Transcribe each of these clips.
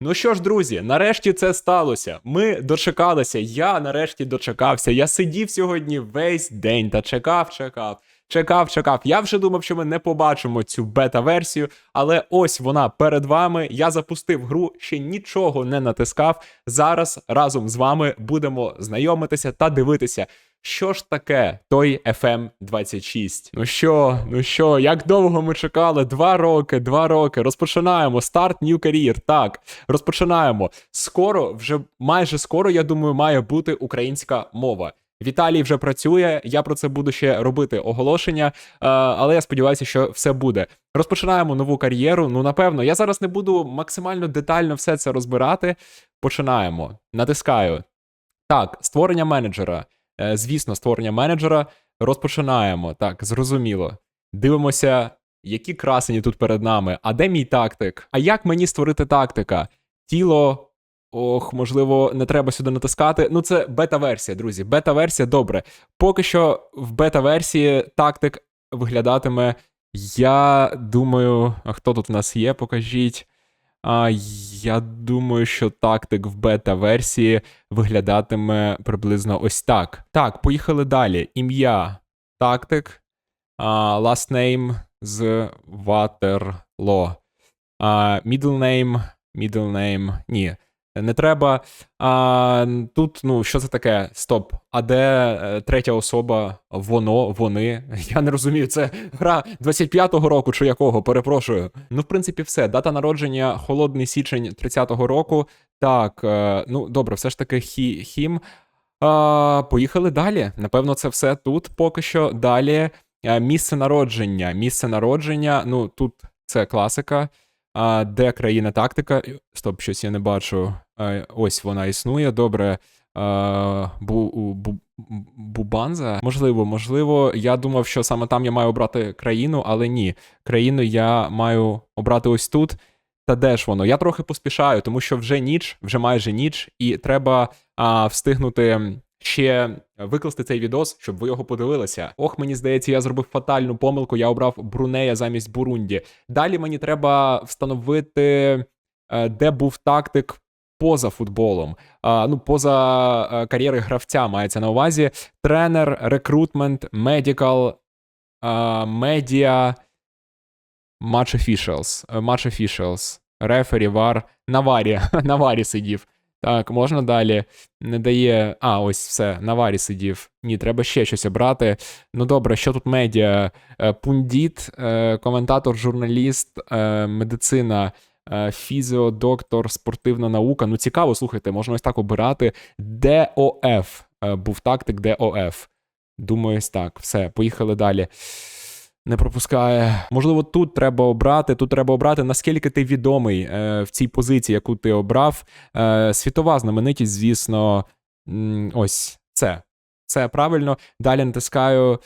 Ну що ж, друзі, нарешті це сталося. Ми дочекалися. Я нарешті дочекався. Я сидів сьогодні весь день та чекав, чекав. Чекав, чекав. Я вже думав, що ми не побачимо цю бета-версію, але ось вона перед вами. Я запустив гру, ще нічого не натискав. Зараз разом з вами будемо знайомитися та дивитися, що ж таке той FM26. Ну що, ну що, як довго ми чекали? Два роки, два роки. Розпочинаємо. Старт New Career. Так, розпочинаємо. Скоро, вже майже скоро, я думаю, має бути українська мова. Віталій вже працює. Я про це буду ще робити оголошення, е, але я сподіваюся, що все буде. Розпочинаємо нову кар'єру. Ну, напевно, я зараз не буду максимально детально все це розбирати. Починаємо. Натискаю. Так, створення менеджера. Е, Звісно, створення менеджера. Розпочинаємо. Так, зрозуміло. Дивимося, які красені тут перед нами. А де мій тактик? А як мені створити тактика? Тіло. Ох, можливо, не треба сюди натискати. Ну, це бета-версія, друзі. Бета-версія, добре. Поки що в бета-версії тактик виглядатиме. Я думаю, а хто тут в нас є? Покажіть. А, я думаю, що тактик в бета-версії виглядатиме приблизно ось так. Так, поїхали далі. Ім'я тактик. А, last name з Waterloo. А, middle name, middle name, ні, не треба. А, тут, ну, що це таке? Стоп. А де е, третя особа? Воно, вони. Я не розумію, це гра 25-го року чи якого, перепрошую. Ну, в принципі, все. Дата народження холодний січень 30-го року. Так, е, ну добре, все ж таки хі, хім. А, поїхали далі. Напевно, це все тут поки що. Далі. Е, Місце народження. Місце народження. Ну, тут це класика. А, де країна тактика? Стоп, щось я не бачу. Ось вона існує. Добре. Бу, бу, Бубанза? Можливо, можливо. Я думав, що саме там я маю обрати країну, але ні. Країну я маю обрати ось тут. Та де ж воно? Я трохи поспішаю, тому що вже ніч, вже майже ніч, і треба а, встигнути ще викласти цей відос, щоб ви його подивилися. Ох, мені здається, я зробив фатальну помилку. Я обрав Брунея замість Бурунді. Далі мені треба встановити, е, де був тактик. Поза футболом, ну поза е, кар'єри гравця мається на увазі. Тренер, рекрутмент, медикал, медіа, матч е, матч officials, рефері, вар, на варі, на варі сидів. Так, можна далі. Не дає. А, ось все, на варі сидів. Ні, треба ще щось обрати. Ну добре, що тут медіа? Е, Пундіт, е, коментатор, журналіст, е, медицина, фізіо, доктор, спортивна наука. Ну, цікаво, слухайте, можна ось так обирати. ДОФ. Був тактик ДОФ. Думаю, ось так. Все, поїхали далі. Не пропускає. Можливо, тут треба обрати. Тут треба обрати, наскільки ти відомий е, в цій позиції, яку ти обрав. Е, світова знаменитість, звісно, ось це. Це правильно. Далі натискаю.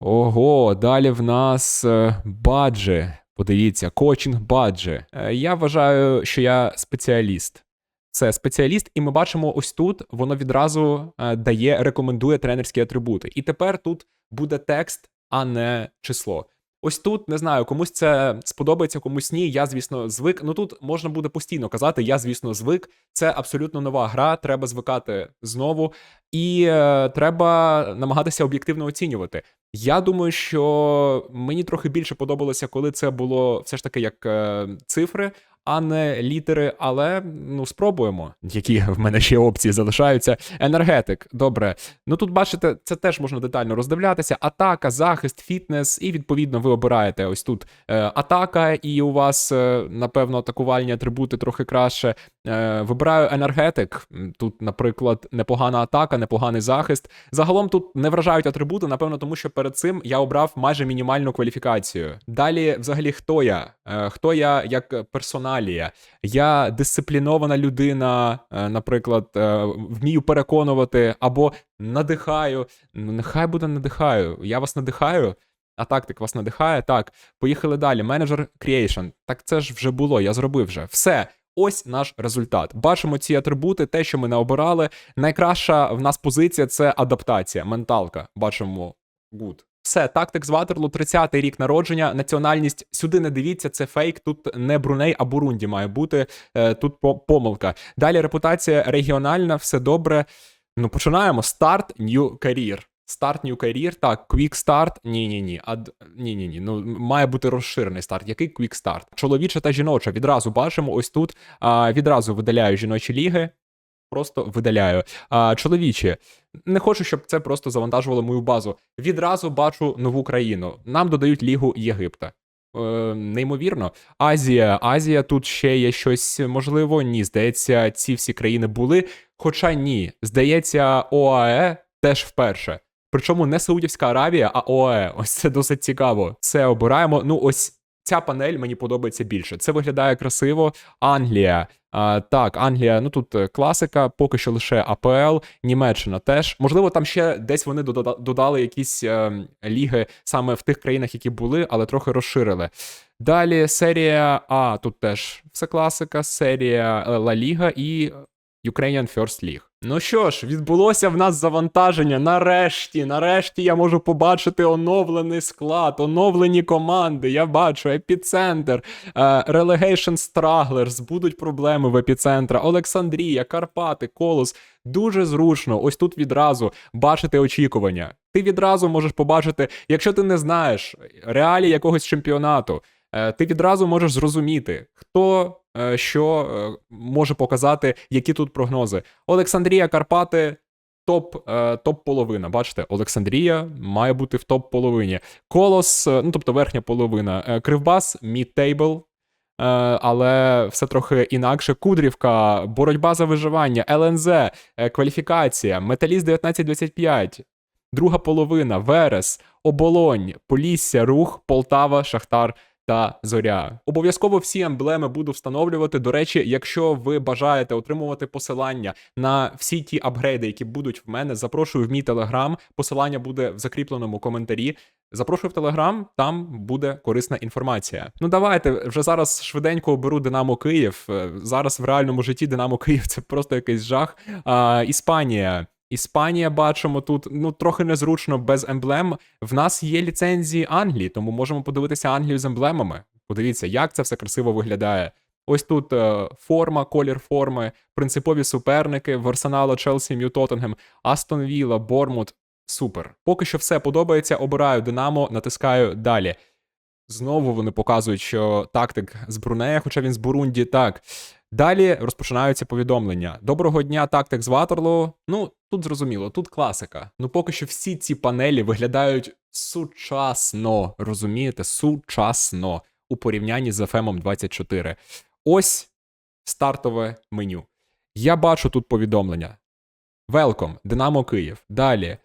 Ого, далі в нас е, баджі. Подивіться, коучинг баджі. Е, я вважаю, що я спеціаліст. Це спеціаліст, і ми бачимо ось тут воно відразу е, дає, рекомендує тренерські атрибути. І тепер тут буде текст, а не число. Ось тут не знаю, комусь це сподобається, комусь ні. Я, звісно, звик. Ну тут можна буде постійно казати, я, звісно, звик. Це абсолютно нова гра, треба звикати знову, і е, треба намагатися об'єктивно оцінювати. Я думаю, що мені трохи більше подобалося, коли це було все ж таки як е, цифри, а не літери. Але ну спробуємо, які в мене ще опції залишаються. Енергетик, добре. Ну тут бачите, це теж можна детально роздивлятися. Атака, захист, фітнес, і відповідно ви обираєте ось тут е, атака, і у вас, е, напевно, атакувальні атрибути трохи краще. Е, вибираю енергетик. Тут, наприклад, непогана атака, непоганий захист. Загалом тут не вражають атрибути, напевно, тому що перед цим я обрав майже мінімальну кваліфікацію. Далі, взагалі, хто я? Е, Хто я як персоналія? Я дисциплінована людина, е, наприклад, вмію переконувати або надихаю. Ну, нехай буде надихаю. Я вас надихаю. А тактик вас надихає. Так, поїхали далі. Менеджер Creation. Так це ж вже було, я зробив вже. Все. Ось наш результат. Бачимо ці атрибути, те, що ми не обирали. Найкраща в нас позиція це адаптація, менталка. Бачимо good. Все, тактик з Ватерлу, 30-й рік народження, національність. Сюди не дивіться, це фейк. Тут не Бруней, а Бурунді має бути. Е, Тут помилка. Далі репутація регіональна, все добре. Ну, починаємо. Старт New Career. Старт New Career, так, Quick Start, ні-ні-ні. Ад... Ні-ні-ні. Ну, має бути розширений старт. Який Quick Start? Чоловіча та жіноча. Відразу бачимо, ось тут а, відразу видаляю жіночі ліги. Просто видаляю. А, чоловічі, не хочу, щоб це просто завантажувало мою базу. Відразу бачу нову країну. Нам додають Лігу Єгипта. Е, неймовірно. Азія, Азія, тут ще є щось можливо. Ні, здається, ці всі країни були. Хоча ні, здається, ОАЕ теж вперше. Причому не Саудівська Аравія, а ОАЕ. Ось це досить цікаво. Це обираємо. Ну, ось ця панель мені подобається більше. Це виглядає красиво. Англія. А, так, Англія, ну тут е, класика, поки що лише АПЛ, Німеччина теж. Можливо, там ще десь вони дода- додали якісь е, ліги саме в тих країнах, які були, але трохи розширили. Далі серія А, тут теж все класика, серія е, Ла Ліга і Ukrainian First League. Ну що ж, відбулося в нас завантаження. Нарешті, нарешті я можу побачити оновлений склад, оновлені команди. Я бачу епіцентр, е, Relegation Stragglers, будуть проблеми в епіцентра, Олександрія, Карпати, Колос. Дуже зручно. Ось тут відразу бачити очікування. Ти відразу можеш побачити, якщо ти не знаєш реалії якогось чемпіонату. Е, Ти відразу можеш зрозуміти, хто е, що е, може показати, які тут прогнози. Олександрія, Карпати, топ, е, топ-половина. Бачите, Олександрія має бути в топ-половині. Колос, е, ну тобто верхня половина. Кривбас, мід-тейбл. Але все трохи інакше. Кудрівка, боротьба за виживання, ЛНЗ, кваліфікація, Металіст 1925, друга половина, Верес, Оболонь, Полісся, Рух, Полтава, Шахтар та Зоря. Обов'язково всі емблеми буду встановлювати. До речі, якщо ви бажаєте отримувати посилання на всі ті апгрейди, які будуть в мене, запрошую в мій телеграм. Посилання буде в закріпленому коментарі. Запрошую в Телеграм, там буде корисна інформація. Ну давайте вже зараз швиденько оберу Динамо Київ. Е, Зараз в реальному житті Динамо Київ це просто якийсь жах. А, Іспанія. Іспанія бачимо тут ну трохи незручно без емблем. В нас є ліцензії Англії, тому можемо подивитися Англію з емблемами. Подивіться, як це все красиво виглядає. Ось тут е, форма, колір форми, принципові суперники в Арсенала, Челсі, Мью Тоттенгем, Астон Вілла, Бормут. Супер. Поки що все подобається. Обираю Динамо, натискаю далі. Знову вони показують, що тактик з Брунея, хоча він з Бурунді, так. Далі розпочинаються повідомлення. Доброго дня, тактик з Ватерло. Ну, тут зрозуміло, тут класика. Ну, поки що всі ці панелі виглядають сучасно, розумієте? Сучасно у порівнянні з FM 24. Ось стартове меню. Я бачу тут повідомлення. Велком, Динамо Київ. Далі.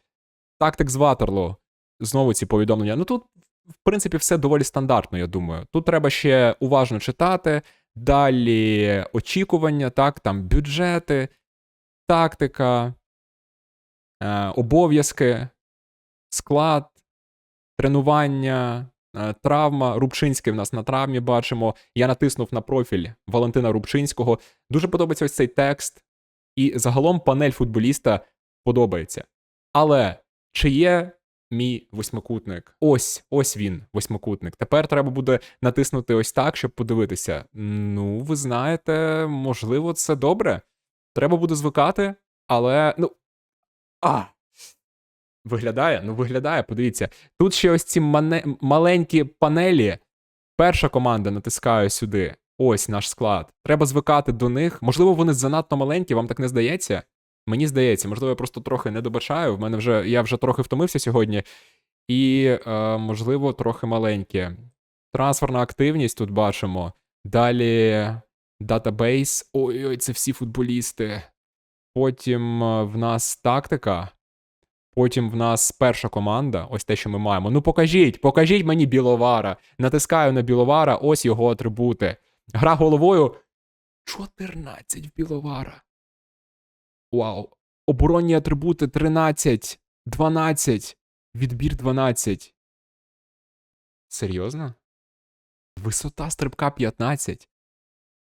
Тактик з Ватерло. Знову ці повідомлення. Ну тут, в принципі, все доволі стандартно, я думаю. Тут треба ще уважно читати. Далі очікування, так, там бюджети, тактика, е, обов'язки, склад, тренування, е, травма. Рубчинський в нас на травмі бачимо. Я натиснув на профіль Валентина Рубчинського. Дуже подобається ось цей текст. І загалом панель футболіста подобається. Але чи є мій восьмикутник? Ось, ось він, восьмикутник. Тепер треба буде натиснути ось так, щоб подивитися. Ну, ви знаєте, можливо, це добре. Треба буде звикати, але. Ну. А! Виглядає? Ну, виглядає, подивіться. Тут ще ось ці мане... маленькі панелі. Перша команда натискаю сюди. Ось наш склад. Треба звикати до них. Можливо, вони занадто маленькі, вам так не здається? Мені здається, можливо, я просто трохи не добачаю. В мене вже я вже трохи втомився сьогодні, і, е, можливо, трохи маленькі. Трансферна активність тут бачимо. Далі датабейс. Ой-ой, це всі футболісти. Потім е, в нас тактика. Потім в нас перша команда, ось те, що ми маємо. Ну покажіть, покажіть мені біловара. Натискаю на біловара, ось його атрибути. Гра головою 14 в біловара. Вау. Оборонні атрибути 13, 12, відбір 12. Серйозно? Висота стрибка 15.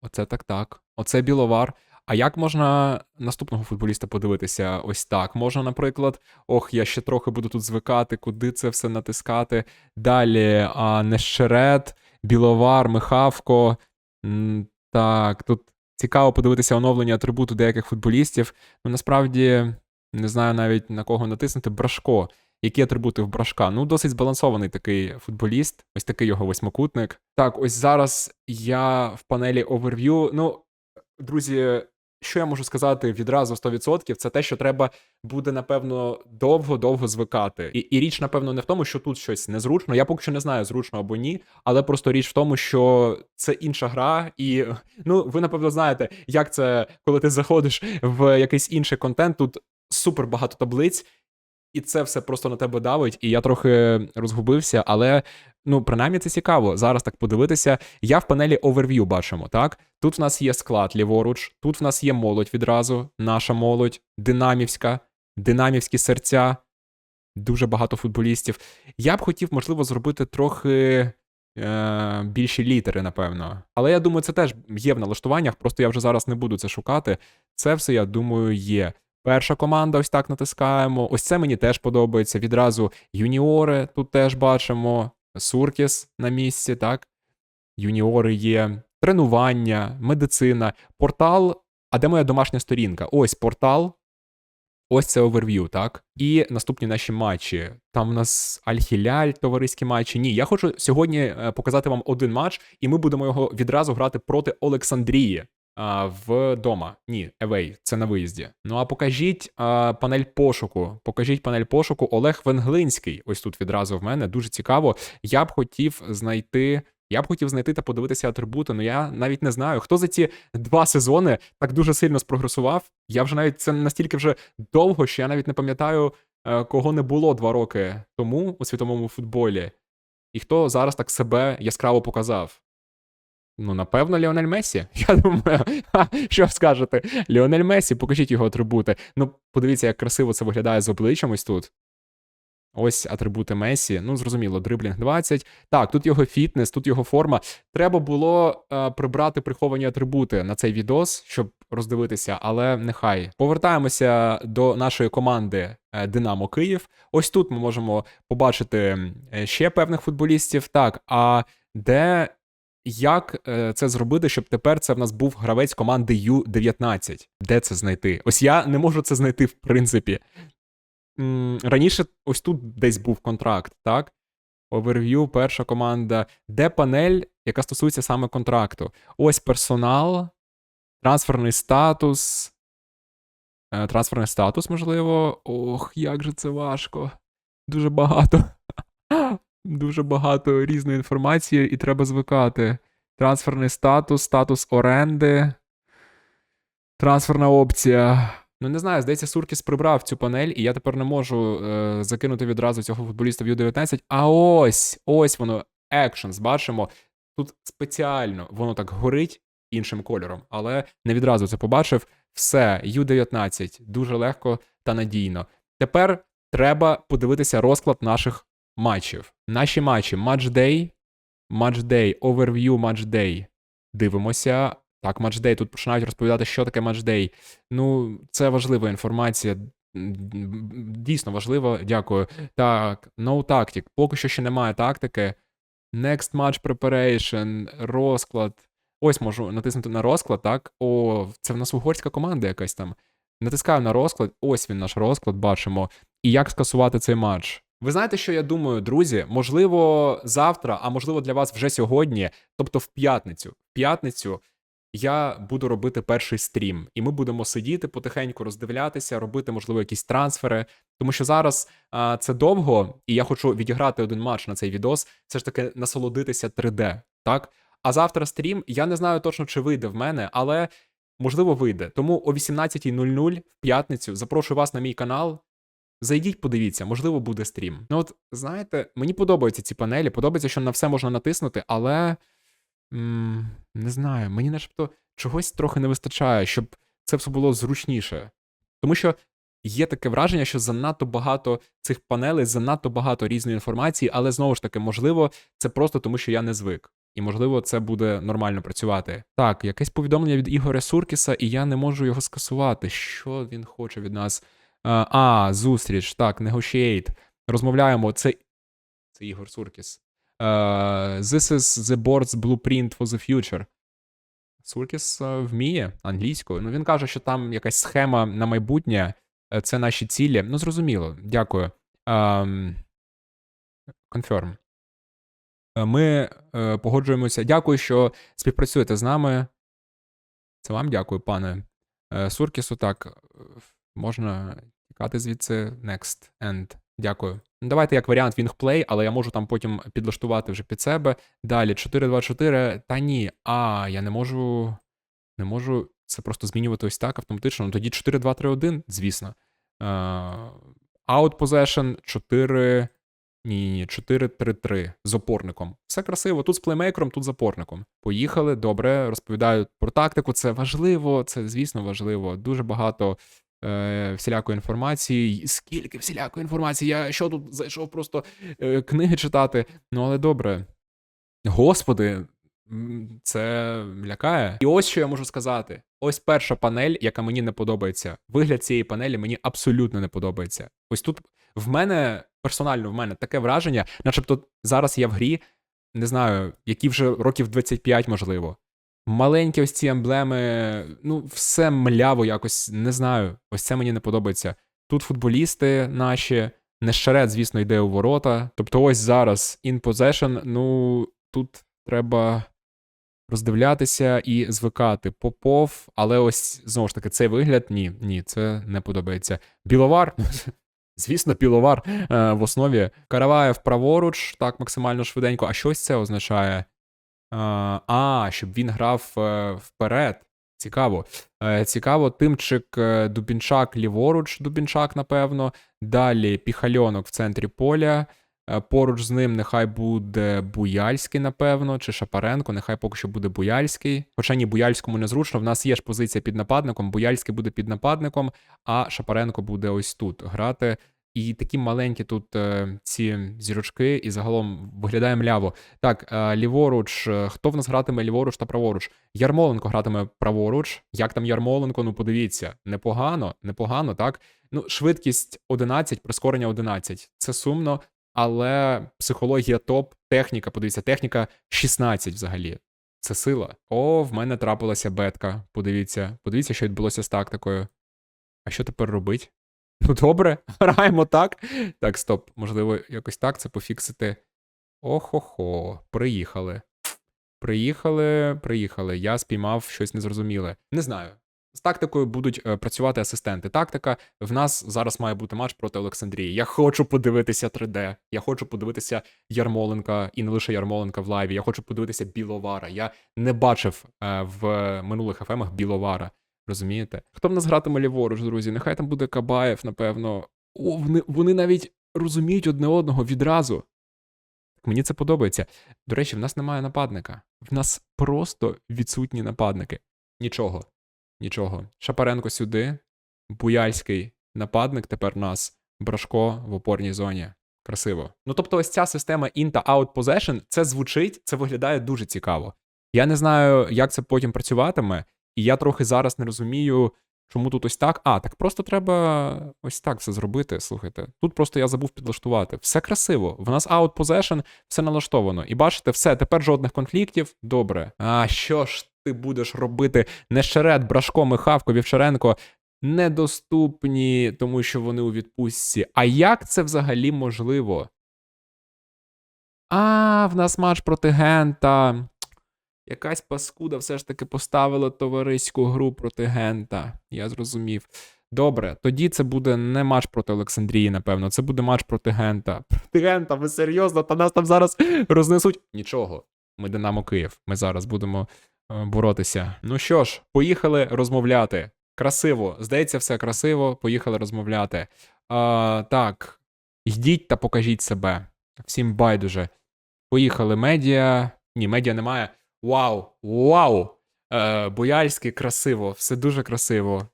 Оце так так. Оце біловар. А як можна наступного футболіста подивитися ось так? Можна, наприклад, ох, я ще трохи буду тут звикати, куди це все натискати. Далі а, Нещерет, Біловар, Михавко. Так, тут цікаво подивитися оновлення атрибуту деяких футболістів. Ну, насправді, не знаю навіть на кого натиснути. Брашко. Які атрибути в Брашка? Ну, досить збалансований такий футболіст. Ось такий його восьмикутник. Так, ось зараз я в панелі Overview. Ну, друзі, що я можу сказати відразу 100%, це те, що треба буде, напевно, довго-довго звикати. І, і річ, напевно, не в тому, що тут щось незручно. Я поки що не знаю, зручно або ні, але просто річ в тому, що це інша гра, і ну, ви, напевно, знаєте, як це, коли ти заходиш в якийсь інший контент, тут супер багато таблиць. І це все просто на тебе давить, і я трохи розгубився, але ну, принаймні це цікаво. Зараз так подивитися. Я в панелі Overview бачимо, так? Тут в нас є склад ліворуч, тут в нас є молодь відразу, наша молодь, динамівська, динамівські серця, дуже багато футболістів. Я б хотів, можливо, зробити трохи е, більші літери, напевно. Але я думаю, це теж є в налаштуваннях, просто я вже зараз не буду це шукати. Це все, я думаю, є. Перша команда, ось так натискаємо. Ось це мені теж подобається. Відразу юніори тут теж бачимо. Суркіс на місці, так? Юніори є, тренування, медицина, портал. А де моя домашня сторінка? Ось портал. Ось це оверв'ю, так? І наступні наші матчі. Там у нас Аль-Хіляль, товариські матчі. Ні, я хочу сьогодні е, показати вам один матч, і ми будемо його відразу грати проти Олександрії. Вдома. Ні, евей, це на виїзді. Ну а покажіть а, панель пошуку. Покажіть панель пошуку Олег Венглинський. Ось тут відразу в мене дуже цікаво. Я б хотів знайти. Я б хотів знайти та подивитися атрибути, але я навіть не знаю, хто за ці два сезони так дуже сильно спрогресував. Я вже навіть це настільки вже довго, що я навіть не пам'ятаю, е, кого не було два роки тому у світовому футболі, і хто зараз так себе яскраво показав. Ну, напевно, Ліонель Месі. Я думаю, що скажете? Ліонель Месі, покажіть його атрибути. Ну, подивіться, як красиво це виглядає з обличчям ось тут. Ось атрибути Месі. Ну, зрозуміло, дриблінг 20. Так, тут його фітнес, тут його форма. Треба було е, прибрати приховані атрибути на цей відос, щоб роздивитися, але нехай. Повертаємося до нашої команди е, Динамо Київ. Ось тут ми можемо побачити е, ще певних футболістів. Так, а де як е, це зробити, щоб тепер це в нас був гравець команди Ю-19? Де це знайти? Ось я не можу це знайти, в принципі. Раніше ось тут десь був контракт, так? Оверв'ю, перша команда. Де панель, яка стосується саме контракту? Ось персонал, трансферний статус. Е, Трансферний статус, можливо. Ох, як же це важко. Дуже багато. Дуже багато різної інформації, і треба звикати. Трансферний статус, статус оренди, трансферна опція. Ну, не знаю, здається, Суркіс прибрав цю панель, і я тепер не можу е, закинути відразу цього футболіста в Ю-19. А ось, ось воно, Actions, бачимо. Тут спеціально воно так горить іншим кольором, але не відразу це побачив. Все, Ю-19, дуже легко та надійно. Тепер треба подивитися розклад наших матчів. Наші матчі матчдей, матчдей, оверв'ю матчдей. Дивимося. Так, матчдей. Тут починають розповідати, що таке матчдей. Ну, це важлива інформація. Дійсно важливо, дякую. Так, no tactic. Поки що ще немає тактики. Next match preparation, розклад. Ось можу натиснути на розклад, так? О, це в нас угорська команда якась там. Натискаю на розклад, ось він наш розклад, бачимо. І як скасувати цей матч. Ви знаєте, що я думаю, друзі? Можливо, завтра, а можливо для вас вже сьогодні, тобто в п'ятницю. В п'ятницю я буду робити перший стрім, і ми будемо сидіти потихеньку, роздивлятися, робити, можливо, якісь трансфери. Тому що зараз а, це довго, і я хочу відіграти один матч на цей відос, все ж таки насолодитися 3D, так? А завтра стрім, я не знаю точно, чи вийде в мене, але можливо вийде. Тому о 18.00 в п'ятницю запрошую вас на мій канал. Зайдіть, подивіться, можливо, буде стрім. Ну, от знаєте, мені подобаються ці панелі, подобається, що на все можна натиснути, але м, не знаю, мені начебто чогось трохи не вистачає, щоб це все було зручніше. Тому що є таке враження, що занадто багато цих панелей, занадто багато різної інформації, але знову ж таки, можливо, це просто тому, що я не звик. і можливо це буде нормально працювати. Так, якесь повідомлення від Ігоря Суркіса, і я не можу його скасувати. Що він хоче від нас? А, а зустріч, так, negotiate. Розмовляємо. Це, це Ігор Суркіс. Е, this is the board's blueprint for the future. Суркіс е, вміє англійською. Ну він каже, що там якась схема на майбутнє, е, це наші цілі. Ну, зрозуміло, дякую. Confirm. Е, Ми е, погоджуємося. Дякую, що співпрацюєте з нами. Це вам дякую, пане е, Суркісу. Так, е, можна тікати звідси. Next end. Дякую. Ну, давайте як варіант Wingplay, але я можу там потім підлаштувати вже під себе. Далі 4-2-4. Та ні. А, я не можу. Не можу це просто змінювати ось так автоматично. Ну тоді 4-2-3-1, звісно. Е, Out possession 4. Ні, ні, 4-3-3 з опорником. Все красиво. Тут з плеймейкером, тут з опорником. Поїхали, добре, розповідають про тактику. Це важливо, це, звісно, важливо. Дуже багато е, всілякої інформації. Скільки всілякої інформації? Я що тут зайшов просто е, книги читати. Ну, але добре. Господи, це лякає. І ось що я можу сказати: ось перша панель, яка мені не подобається. Вигляд цієї панелі мені абсолютно не подобається. Ось тут в мене персонально в мене таке враження, начебто зараз я в грі, не знаю, які вже років 25, можливо. Маленькі ось ці емблеми, ну, все мляво якось, не знаю. Ось це мені не подобається. Тут футболісти наші, Нещерет, звісно, йде у ворота. Тобто, ось зараз in possession, ну тут треба роздивлятися і звикати. Попов, але ось знову ж таки, цей вигляд ні, ні, це не подобається. Біловар. Звісно, піловар е, в основі. Караваєв праворуч, так максимально швиденько. А щось це означає? Е, а, щоб він грав е, вперед. Цікаво. Е, цікаво, Тимчик Дубінчак ліворуч, Дубінчак, напевно. Далі Піхальонок в центрі поля. Поруч з ним нехай буде Буяльський, напевно, чи Шапаренко, нехай поки що буде Буяльський. Хоча ні, Буяльському незручно. В нас є ж позиція під нападником. Буяльський буде під нападником, а Шапаренко буде ось тут грати. І такі маленькі тут е, ці зірочки, і загалом виглядає мляво. Так, е, ліворуч. е, Хто в нас гратиме ліворуч та праворуч? Ярмоленко гратиме праворуч. Як там Ярмоленко? Ну подивіться, непогано, непогано, так. Ну, швидкість 11, прискорення 11. Це сумно, але психологія топ, техніка, подивіться, техніка 16 взагалі. Це сила. О, в мене трапилася бетка. Подивіться, подивіться, що відбулося з тактикою. А що тепер робить? Ну добре, граємо так. Так, стоп, можливо, якось так це пофіксити. Охо-хо, приїхали. Приїхали, приїхали. Я спіймав щось незрозуміле. Не знаю. З тактикою будуть е, працювати асистенти. Тактика в нас зараз має бути матч проти Олександрії. Я хочу подивитися 3D. Я хочу подивитися Ярмоленка і не лише Ярмоленка в лайві. Я хочу подивитися Біловара. Я не бачив е, в минулих ефемах Біловара. Розумієте? Хто в нас гратиме ліворуч, друзі? Нехай там буде Кабаєв, напевно. О, вони, вони навіть розуміють одне одного відразу. Мені це подобається. До речі, в нас немає нападника. В нас просто відсутні нападники. Нічого. Нічого. Шапаренко сюди. Буяльський нападник тепер нас. Брашко в опорній зоні. Красиво. Ну тобто, ось ця система in та out possession, це звучить, це виглядає дуже цікаво. Я не знаю, як це потім працюватиме, і я трохи зараз не розумію, чому тут ось так. А, так просто треба ось так все зробити. Слухайте. Тут просто я забув підлаштувати. Все красиво. В нас out possession, все налаштовано. І бачите, все, тепер жодних конфліктів. Добре. А що ж ти будеш робити? Нещерет, Брашко, Михавко, Вівчаренко недоступні, тому що вони у відпустці. А як це взагалі можливо? А, в нас матч проти Гента. Якась паскуда все ж таки поставила товариську гру проти Гента. Я зрозумів. Добре, тоді це буде не матч проти Олександрії, напевно. Це буде матч проти Гента. Проти Гента, ви серйозно? Та нас там зараз рознесуть. Нічого. Ми Динамо Київ. Ми зараз будемо е, боротися. Ну що ж, поїхали розмовляти. Красиво. Здається, все красиво. Поїхали розмовляти. А, так, йдіть та покажіть себе. Всім байдуже. Поїхали медіа. Ні, медіа немає. Вау! Вау! Е, Бояльський красиво, все дуже красиво.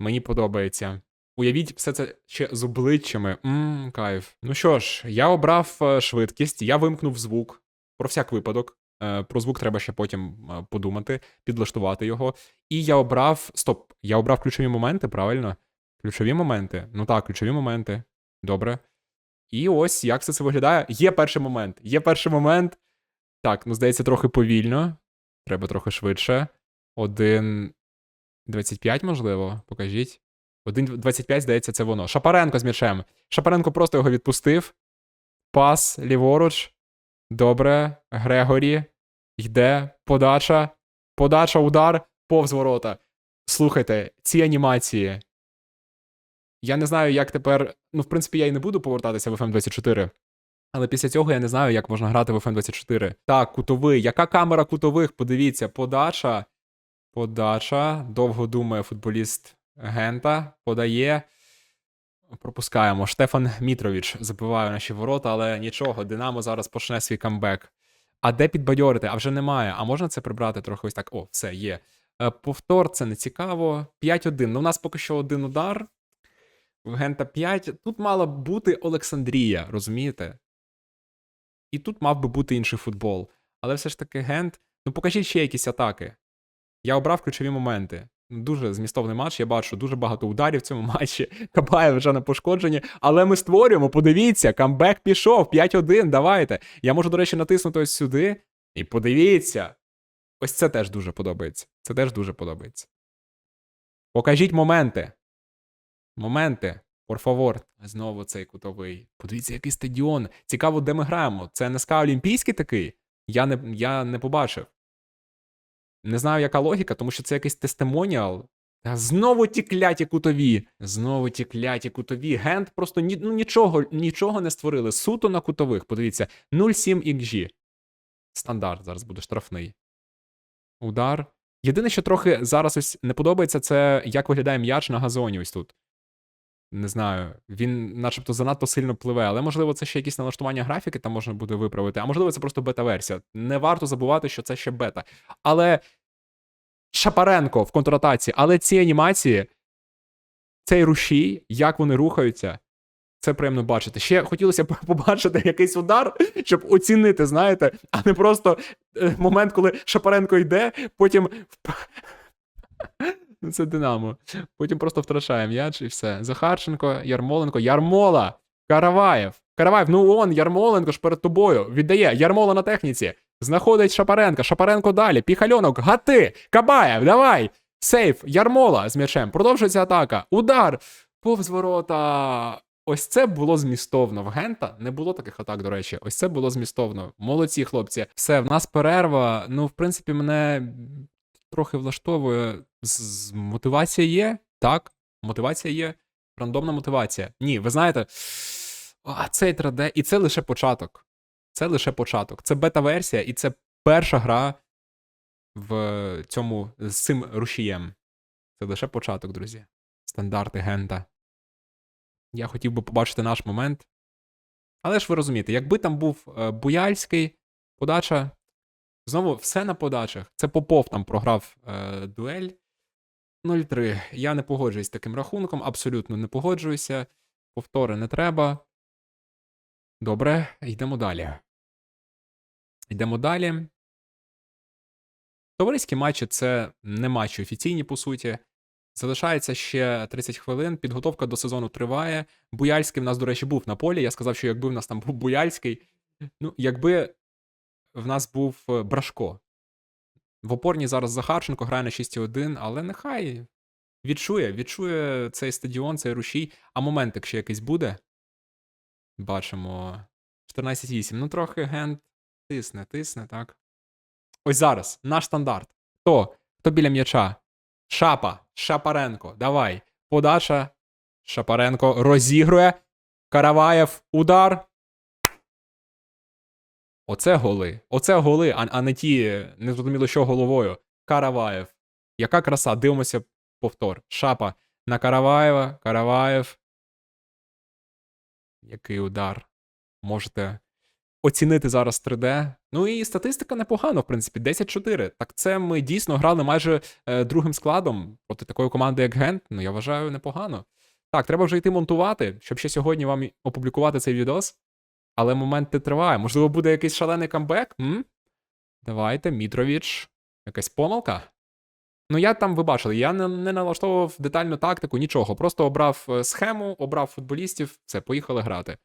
Мені подобається. Уявіть все це ще з обличчями. Мм, кайф. Ну що ж, я обрав е, швидкість, я вимкнув звук. Про всяк випадок. Е, про звук треба ще потім е, подумати, підлаштувати його. І я обрав. Стоп, я обрав ключові моменти, правильно? Ключові моменти. Ну так, ключові моменти. Добре. І ось як це це виглядає. Є перший момент. Є перший момент. Так, ну здається, трохи повільно. Треба трохи швидше. 1.25, можливо, покажіть. 1.25, здається, це воно. Шапаренко з м'ячем. Шапаренко просто його відпустив. Пас ліворуч. Добре. Грегорі. Йде. Подача. Подача, удар, повз ворота. Слухайте, ці анімації. Я не знаю, як тепер. Ну, в принципі, я і не буду повертатися в FM24. Але після цього я не знаю, як можна грати в FM24. Так, кутовий. Яка камера кутових? Подивіться, подача. Подача. Довго думає футболіст Гента. Подає. Пропускаємо. Штефан Мітрович забиває наші ворота, але нічого. Динамо зараз почне свій камбек. А де підбадьорити? А вже немає. А можна це прибрати трохи ось так? О, все, є. Е, Повтор, це не цікаво. 5-1. Ну, у нас поки що один удар. В Гента 5. Тут мала бути Олександрія, розумієте? І тут мав би бути інший футбол. Але все ж таки Гент. Ну, покажіть ще якісь атаки. Я обрав ключові моменти. Дуже змістовний матч. Я бачу дуже багато ударів в цьому матчі. Кабаєв вже на пошкодженні. Але ми створюємо, подивіться, камбек пішов. 5-1. Давайте. Я можу, до речі, натиснути ось сюди. І подивіться. Ось це теж дуже подобається. Це теж дуже подобається. Покажіть моменти. Моменти. Favor. Знову цей кутовий. Подивіться, який стадіон. Цікаво, де ми граємо. Це НСК Олімпійський такий? Я не, я не побачив. Не знаю, яка логіка, тому що це якийсь тестимоніал. Знову ті кляті кутові. Знову ті кляті кутові. Гент просто ні, ну, нічого, нічого не створили. Суто на кутових. Подивіться, 0,7 XG. Стандарт зараз буде штрафний. Удар. Єдине, що трохи зараз ось не подобається, це як виглядає м'яч на газоні ось тут. Не знаю, він начебто занадто сильно пливе, але можливо це ще якісь налаштування графіки там можна буде виправити, а можливо це просто бета-версія. Не варто забувати, що це ще бета. Але Шапаренко в контратаці, але ці анімації, цей рушій, як вони рухаються, це приємно бачити. Ще хотілося б побачити якийсь удар, щоб оцінити, знаєте, а не просто е, момент, коли Шапаренко йде, потім. Ну, це Динамо. Потім просто втрачає м'яч і все. Захарченко, Ярмоленко, Ярмола! Караваєв. Караваєв, ну он, Ярмоленко ж перед тобою. Віддає. Ярмола на техніці. Знаходить Шапаренка. Шапаренко далі. Піхальонок. Гати. Кабаєв, давай. Сейф. Ярмола з м'ячем. Продовжується атака. Удар. Повз ворота. Ось це було змістовно. В Гента не було таких атак, до речі. Ось це було змістовно. Молодці, хлопці. Все, в нас перерва. Ну, в принципі, мене трохи влаштовує. Мотивація є, так. Мотивація є. Рандомна мотивація. Ні, ви знаєте, а, цей 3D, і це лише початок. Це лише початок. Це бета-версія, і це перша гра в цьому з цим рушієм. Це лише початок, друзі. Стандарти Гента. Я хотів би побачити наш момент. Але ж ви розумієте, якби там був е, Буяльський, подача. Знову все на подачах. Це Попов там програв е, дуель. 0-3. Я не погоджуюсь з таким рахунком, абсолютно не погоджуюся. Повтори не треба. Добре, йдемо далі. Йдемо далі. Товариські матчі це не матчі офіційні, по суті. Залишається ще 30 хвилин. Підготовка до сезону триває. Буяльський в нас, до речі, був на полі. Я сказав, що якби в нас там був Буяльський. Ну, якби в нас був е, Брашко. В опорні зараз Захарченко грає на 6-1, але нехай відчує, відчує цей стадіон, цей рушій. А моментик ще якийсь буде. Бачимо. 14-8. Ну, трохи гент тисне, тисне, так. Ось зараз наш стандарт. Хто? Хто біля м'яча? Шапа, Шапаренко. Давай. Подача. Шапаренко розігрує. Караваєв. Удар. Оце голи. Оце голи, а, а не ті, не зрозуміло, що головою. Караваєв. Яка краса. Дивимося повтор. Шапа на Караваєва. Караваєв. Який удар. Можете оцінити зараз 3D. Ну і статистика непогана, в принципі, 10-4. Так це ми дійсно грали майже е, другим складом проти такої команди, як Гент. Ну, я вважаю, непогано. Так, треба вже йти монтувати, щоб ще сьогодні вам опублікувати цей відос. Але момент не триває. Можливо, буде якийсь шалений камбек? М? Давайте, Мітровіч. Якась помилка? Ну, я там, ви бачили, я не, не налаштовував детальну тактику, нічого. Просто обрав е, схему, обрав футболістів, все, поїхали грати.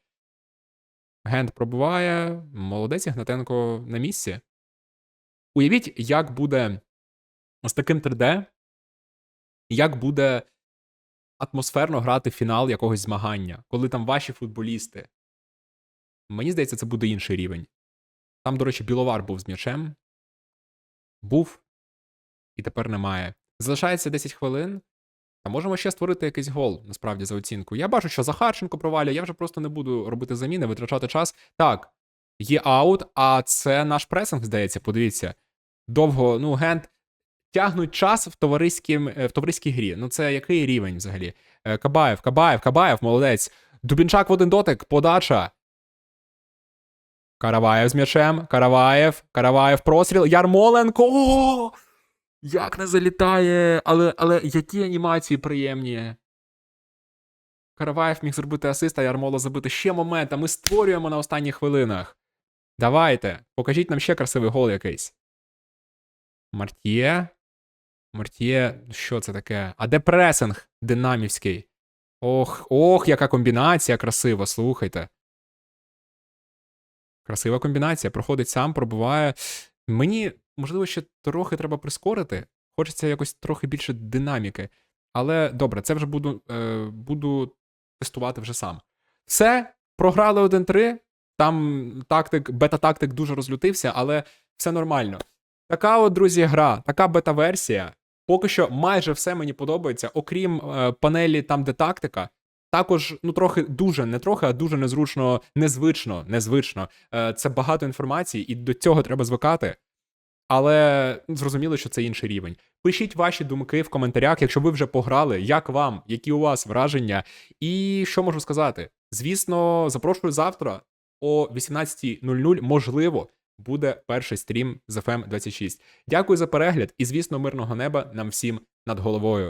Гент пробуває. Молодець Ігнатенко на місці. Уявіть, як буде з таким 3D, як буде атмосферно грати фінал якогось змагання, коли там ваші футболісти. Мені здається, це буде інший рівень. Там, до речі, Біловар був з м'ячем. Був і тепер немає. Залишається 10 хвилин. А можемо ще створити якийсь гол, насправді, за оцінку. Я бачу, що Захарченко провалює, я вже просто не буду робити заміни, витрачати час. Так, є аут, а це наш пресинг, здається, подивіться. Довго, ну, гент тягнуть час в, товариськім, е, в товариській грі. Ну, це який рівень взагалі? Е, Кабаєв, Кабаєв, Кабаєв, молодець. Дубінчак в один дотик, подача. Караваєв з м'ячем. Караваєв, Караваєв, простріл. Ярмоленко. О! Як не залітає, але, але які анімації приємні. Караваєв міг зробити асист, а Ярмола забити ще момент, а ми створюємо на останніх хвилинах. Давайте, покажіть нам ще красивий гол якийсь. Мартіє. Мартіє, що це таке? А де пресинг динамівський? Ох, ох, яка комбінація красива, слухайте. Красива комбінація. Проходить сам, пробуває. Мені, можливо, ще трохи треба прискорити. Хочеться якось трохи більше динаміки. Але добре, це вже буду, е, буду тестувати вже сам. Все, програли 1-3. Там тактик, бета-тактик дуже розлютився, але все нормально. Така от, друзі, гра, така бета-версія. Поки що майже все мені подобається, окрім е, панелі там, де тактика. Також, ну, трохи дуже, не трохи, а дуже незручно, незвично, незвично. Е, це багато інформації, і до цього треба звикати. Але ну, зрозуміло, що це інший рівень. Пишіть ваші думки в коментарях, якщо ви вже пограли, як вам, які у вас враження, і що можу сказати. Звісно, запрошую завтра о 18.00, можливо, буде перший стрім з FM 26. Дякую за перегляд і, звісно, мирного неба нам всім над головою.